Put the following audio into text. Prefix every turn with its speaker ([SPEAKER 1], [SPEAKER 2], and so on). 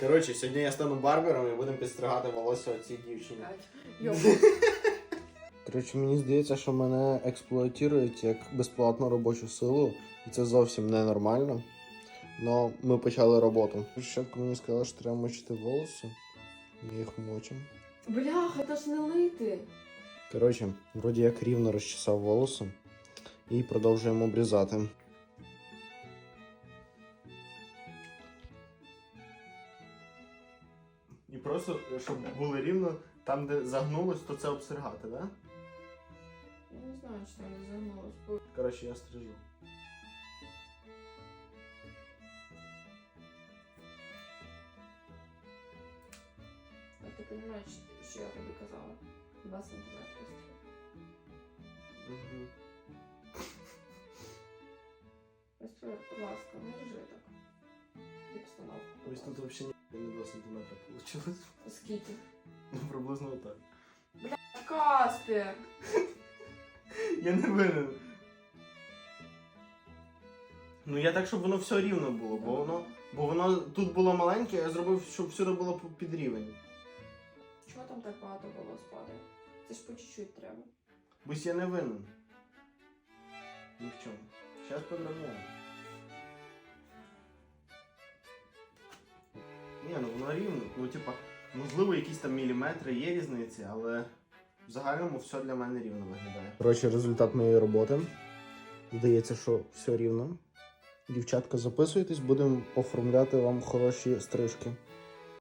[SPEAKER 1] Коротше, сьогодні я стану барбером і будемо підстригати волосся цій дівчині. Коротше, мені здається, що мене експлуатують як безплатну робочу силу, і це зовсім ненормально. Но ми почали роботу. Спочатку мені сказали, що треба мочити волосся. Ми їх мочимо.
[SPEAKER 2] Бляха, та ж не лити.
[SPEAKER 1] Коротше, вроді як рівно розчесав волосся і продовжуємо обрізати. І просто, щоб було рівно, там, де загнулось, то це обстригати, так? Да?
[SPEAKER 2] Я не знаю, чи там не загнулось.
[SPEAKER 1] Коротше, я стрижу.
[SPEAKER 2] А ти розумієш, що я тобі казала? Два сантиметри.
[SPEAKER 1] Угу.
[SPEAKER 2] Ось, будь ласка, не режи так. Обстановку.
[SPEAKER 1] Ось тут взагалі не 2 см вийшло.
[SPEAKER 2] Скільки?
[SPEAKER 1] Ну, приблизно так.
[SPEAKER 2] Каспер!
[SPEAKER 1] Я не винен. Ну я так, щоб воно все рівно було, бо воно, бо воно тут було маленьке, я зробив, щоб всюди було під рівень.
[SPEAKER 2] Чого там так багато волос падає? Це ж по чуть-чуть треба.
[SPEAKER 1] Бо я не винен. Ні в чому. Зараз подробняємо. Ну воно рівно. Ну, типа, можливо, якісь там міліметри є різниці, але в загальному все для мене рівно виглядає. Коротше, результат моєї роботи. Здається, що все рівно. Дівчатка, записуйтесь, будемо оформляти вам хороші стрижки.